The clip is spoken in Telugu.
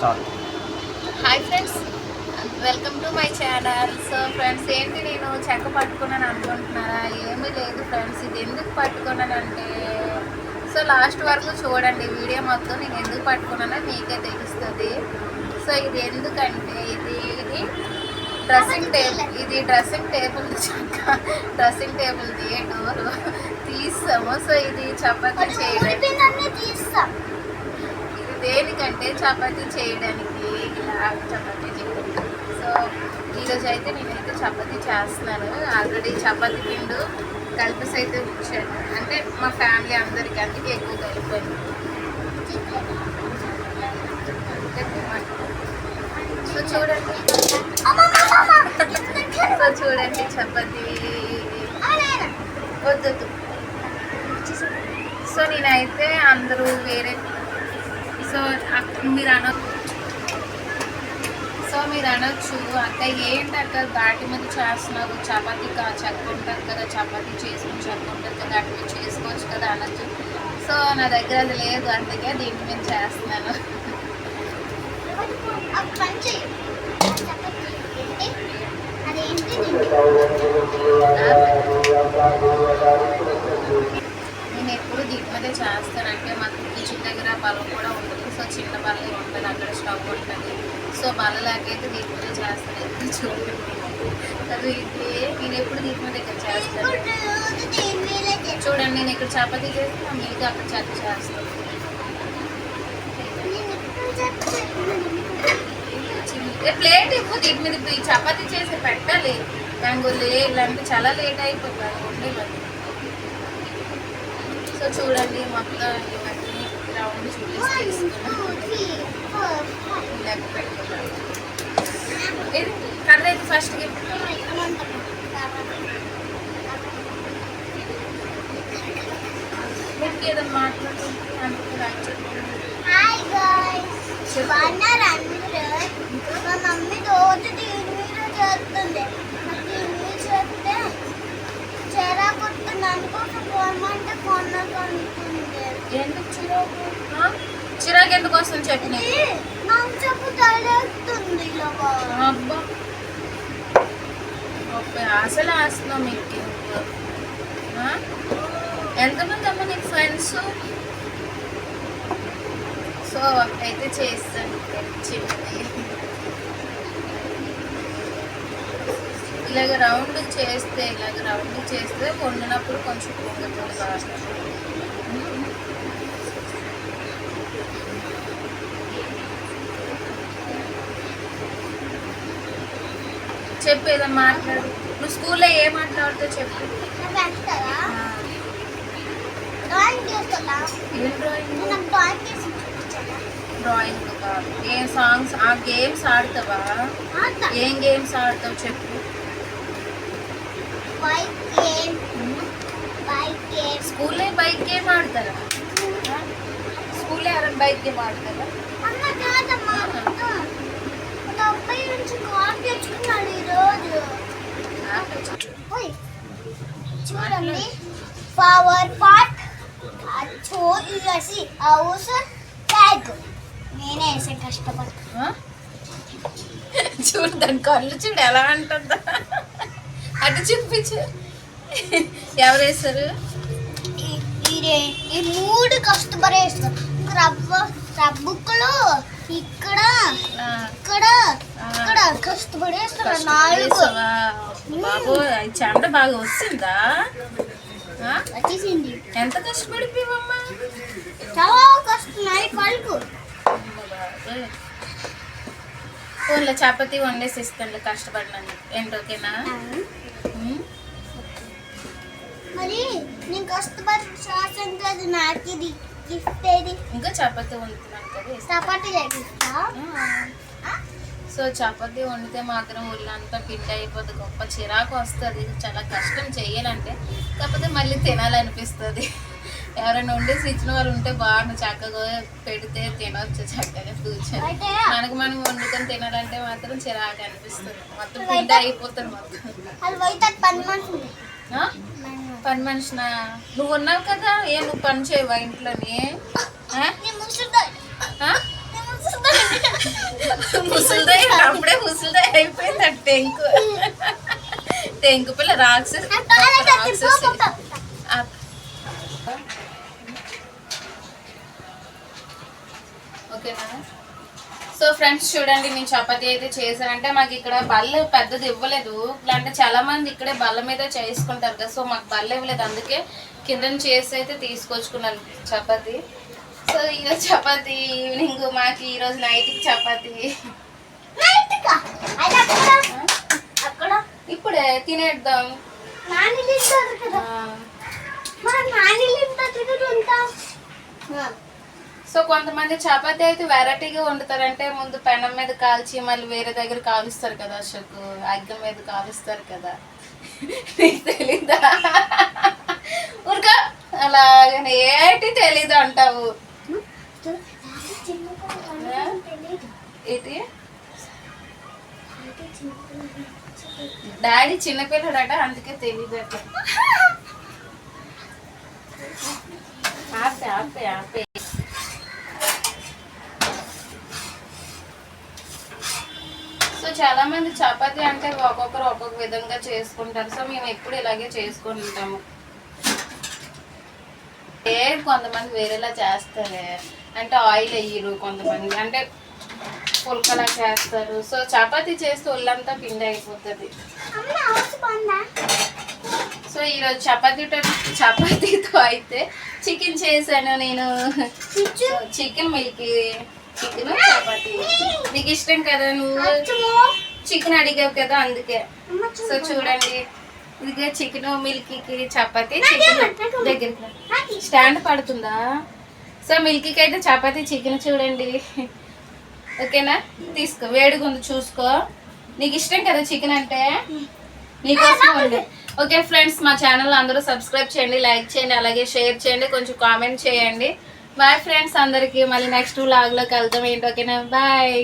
Start hi friends welcome to my channel so friends ఏంటి నేను చెక్క పట్టుకున్నాను అనుకుంటున్నారా? ఏమీ లేదు ఫ్రెండ్స్ ఇది ఎందుకు పట్టుకున్నానంటే సో లాస్ట్ వరకు చూడండి వీడియో మొత్తం నేను ఎందుకు పట్టుకున్నానో మీకే తెలుస్తుంది. సో ఇది ఎందుకంటే ఇది ఇది డ్రెస్సింగ్ టేబుల్ ఇది డ్రెస్సింగ్ టేబుల్ చెక్క డ్రెస్సింగ్ టేబుల్ది డోర్ తీస్తాము సో ఇది తీస్తాం. ఇది అంటే చపాతీ చేయడానికి ఇలా చపాతీ చేయడానికి సో ఈరోజు అయితే నేనైతే చపాతీ చేస్తున్నాను. ఆల్రెడీ చపాతీ పిండు కలిపేసి అయితే ఉంచాను అంటే మా ఫ్యామిలీ అందరికీ అందుకే ఎక్కువ కలిపాను సో చూడండి. సో చూడండి చపాతీ. వద్దు. సో నేనైతే అందరూ వేరే సో మీరు అన సో మీరు అనొచ్చు. అక్క ఏంటి అక్క దాటి మీద చేస్తున్నావు చపాతీ కా చెక్క ఉంటుంది కదా చపాతీ చేసుకుని చెక్క ఉంటుంది కదా అటు మీద చేసుకోవచ్చు కదా అనొచ్చు. సో నా దగ్గర అది లేదు అందుకే దీని మీద చేస్తున్నాను. అదేంటి నేను అదే దీని చేస్తానంటే మాకు కిచెన్ దగ్గర బలం కూడా ఉంటుంది సో చిన్న బల్ల ఉంటుంది అక్కడ స్టవ్ ఉంటుంది. సో బల్లలాగైతే దీని మీద చేస్తాను ఎప్పుడు చూడండి. అది ఇది నేను ఎప్పుడు దీని మీద ఇక్కడ చేస్తాను చూడండి నేను ఇక్కడ చపాతీ చేస్తే నా మీద అక్కడ చెత్త చేస్తాను. ప్లేట్ ఇవ్వు దీని మీద ఇప్పుడు చపాతీ చేసి పెట్టాలి. రంగులు ఇలాంటి చాలా లేట్ అయిపోతుంది ఉండేవాళ్ళు సో చూడండి మొత్తం ఇవన్నీ రౌండ్ చూపిస్తే తీసుకున్నాను ఇలాగ పెట్టుకున్నాను ఇది కర్ర అయితే ఫస్ట్ మీకు ఏదైనా మాట్లాడుతుంటే అందుకు లైక్ చెప్పండి హాయ్ గాయ్స్ బాగున్నారు అందరూ మా మమ్మీ రోజు దీని మీద చేస్తుంది నాకు దీని మీద చేస్తే చెరా కొడుతుంది అనుకోసం కొనమంటే కొనకుంటుంది ఎందుకు చిరాకు? ఎందుకు వస్తుంది ఇలాగా అబ్బా. అసలు ఆస్తున్నావు మీకు? ఎంతమంది అమ్మ నీకు ఫ్రెండ్స్ సో అయితే చేస్తాను. చిన్నది. ఇలాగ రౌండ్ చేస్తే ఇలాగ రౌండ్ చేస్తే వండినప్పుడు కొంచెం పొంగుతుంది బాగా చెప్పు ఏదైనా మాట్లాడు. నువ్వు స్కూల్లో ఏ మాట్లాడుతావు చెప్పు. డ్రాయింగ్ ఏం సాంగ్స్ ఆ గేమ్స్ ఆడతావా? ఆడతా. ఏం గేమ్స్ ఆడతావు చెప్పు. అమ్మ కాదమ్మా ఒక అబ్బాయి నుంచి కాల్ తెచ్చుకున్నాడు ఈరోజు. ఓయ్ చూడండి. పవర్ పాట్ అచ్చో ఇసి హౌస్ ట్యాగ్ నేనే వేసే కష్టపడి ఆ? చూడు దాని కళ్ళు చూడు ఎలా అంటుందా. అటు చూపించు. ఎవరు వేస్తారు ఈ- మూడు కష్టపడి వేస్తాం రబ్బ రబ్బుక్కలు ఇక్కడ ఇక్కడ ఇక్కడ కష్టపడి వేస్తారు. నాలుగు? బాబు చెమట బాగా వస్తుందా ఆ? వచ్చేసింది. ఎంత కష్టపడిపోయావమ్మా? చాలా కష్టం. నాయి పలుకు. ఫోన్లో చపాతీ వండేసి ఇస్తాను కష్టపడినాను ఏంటి ఓకేనా. మరి నేను కష్టపడి శ్వాసం కాదు నాకు ఇది గిఫ్ట్ ఏది? ఇంకా చపాతీ వండుతున్నాను కదా. చపాతీ. సో చపాతీ వండితే మాత్రం ఒళ్ళంతా పిండి అయిపోతుంది గొప్ప చిరాకు వస్తుంది. చాలా కష్టం చేయాలంటే కాకపోతే మళ్ళీ తినాలనిపిస్తుంది. ఎవరైనా వండేసి ఇచ్చిన వాళ్ళు ఉంటే బాగుండు. చక్కగా పెడితే తినవచ్చు చక్కగా కూర్చొని. మనకు మనం వండుకొని తినాలంటే మాత్రం చిరాకు అనిపిస్తుంది. మొత్తం పిండి అయిపోతుంది మొత్తం. పని మనిషినా. నువ్వు ఉన్నావు కదా? ఏ నువ్వు పని చేయవా ఇంట్లోని? ఆ? నేను ముసురుతా. ఆ? నేను ముసురుతా. ముసలిదే అప్పుడే ముసలిదే అయిపోయింది టెంకు. టెంకు పిల్ల రాక్షసి. రాక్షసి ఆ- ఓకేనా సో ఫ్రెండ్స్ చూడండి నేను చపాతీ అయితే చేశానంటే మాకు ఇక్కడ బల్ల పెద్దది ఇవ్వలేదు. అంటే చాలా మంది ఇక్కడే బల్ల మీద చేసుకుంటారు కదా సో మాకు బల్ల ఇవ్వలేదు. అందుకే కింద చేసి అయితే తీసుకొచ్చుకున్నాను చపాతీ. సో ఈరోజు చపాతీ ఈవినింగ్ మాకు ఈరోజు నైట్కి చపాతీ. ఇప్పుడే తినేద్దాం. నాని సో కొంతమంది చపాతీ అయితే వెరైటీగా వండుతారంటే ముందు పెనం మీద కాల్చి మళ్ళీ వేరే దగ్గర కాలుస్తారు కదా అశోక్. అగ్గం మీద కాలుస్తారు కదా. నీకు తెలీదా? ఉరక అలాగని ఏటి తెలీదు అంటావు. ఏంటి? డాడీ చిన్నపిల్లడట అందుకే తెలీదు ఆపే ఆపే ఆపే సో చాలా మంది చపాతీ అంటే ఒక్కొక్కరు ఒక్కొక్క విధంగా చేసుకుంటారు. సో మేము ఎప్పుడు ఇలాగే చేసుకొని ఉంటాము ఏ కొంతమంది వేరేలా చేస్తారే. అంటే ఆయిల్ వేయరు కొంతమంది. అంటే పుల్కలా చేస్తారు. సో చపాతీ చేస్తే ఒళ్ళంతా పిండి అయిపోతుంది. సో ఈరోజు చపాతీతో చపాతీతో అయితే చికెన్ చేశాను నేను. Chicken milk. చికెన్ చపాతీ. నీకు ఇష్టం కదా నువ్వు? చికెన్ అడిగావు కదా అందుకే. సో చూడండి. ఇదిగో చికెన్ మిల్కీకి చపాతీ చికెన్ నాకేం దగ్గరికి రా. నాకు స్టాండ్ పడుతుందా? సో మిల్కీకి అయితే చపాతీ చికెన్ చూడండి. ఓకేనా? తీసుకో. వేడిగా ఉంది చూసుకో. నీకు ఇష్టం కదా చికెన్ అంటే? నీకోసం ఉంది. ఓకే ఫ్రెండ్స్ మా ఛానల్ అందరూ సబ్స్క్రైబ్ చేయండి లైక్ చేయండి అలాగే షేర్ చేయండి కొంచెం కామెంట్ చేయండి. బాయ్ ఫ్రెండ్స్ అందరికీ మళ్ళీ నెక్స్ట్ వ్లాగ్లోకి వెళ్తాం ఏంటి? ఓకేనా బాయ్